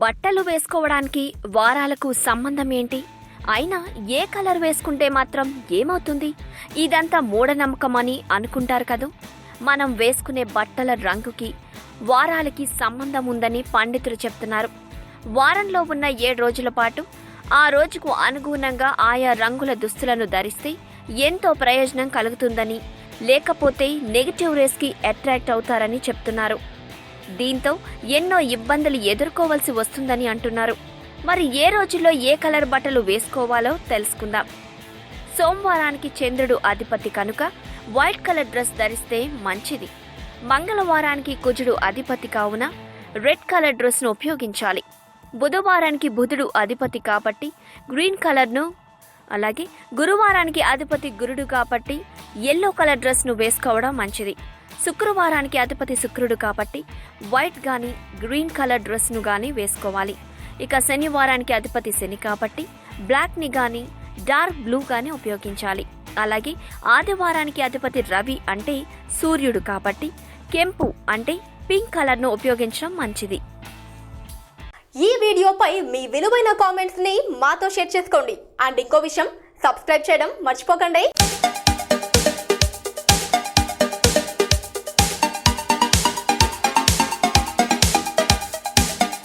బట్టలు వేసుకోవడానికి వారాలకు సంబంధం ఏంటి? అయినా ఏ కలర్ వేసుకుంటే మాత్రం ఏమవుతుంది? ఇదంతా మూఢనమ్మకమని అనుకుంటారు కదూ? మనం వేసుకునే బట్టల రంగుకి వారాలకి సంబంధం ఉందని పండితులు చెప్తున్నారు. వారంలో ఉన్న ఏడు రోజుల పాటు ఆ రోజుకు అనుగుణంగా ఆయా రంగుల దుస్తులను ధరిస్తే ఎంతో ప్రయోజనం కలుగుతుందని లేకపోతే నెగిటివ్ రేస్కి అట్రాక్ట్ అవుతారని చెప్తున్నారు. దీంతో ఎన్నో ఇబ్బందులు ఎదుర్కోవలసి వస్తుందని అంటున్నారు. మరి ఏ రోజుల్లో ఏ కలర్ బట్టలు వేసుకోవాలో తెలుసుకుందాం. సోమవారానికి చంద్రుడు అధిపతి కనుక వైట్ కలర్ డ్రెస్ ధరిస్తే మంచిది. మంగళవారానికి కుజుడు అధిపతి కావున రెడ్ కలర్ డ్రెస్ను ఉపయోగించాలి. బుధవారానికి బుధుడు అధిపతి కాబట్టి గ్రీన్ కలర్ను అలాగే గురువారానికి అధిపతి గురుడు కాబట్టి ఎల్లో కలర్ డ్రెస్ను వేసుకోవడం మంచిది. శుక్రవారానికి అధిపతి శుక్రుడు కాబట్టి వైట్ కానీ గ్రీన్ కలర్ డ్రెస్ను కానీ వేసుకోవాలి. ఇక శనివారానికి అధిపతి శని కాబట్టి బ్లాక్ని కానీ డార్క్ బ్లూ కానీ ఉపయోగించాలి. అలాగే ఆదివారానికి అధిపతి రవి అంటే సూర్యుడు కాబట్టి కెంపు అంటే పింక్ కలర్ను ఉపయోగించడం మంచిది. ఈ వీడియోపై మీ విలువైన కామెంట్స్ని మాతో షేర్ చేసుకోండి. అండ్ ఇంకో విషయం సబ్స్క్రైబ్ చేయడం మర్చిపోకండి.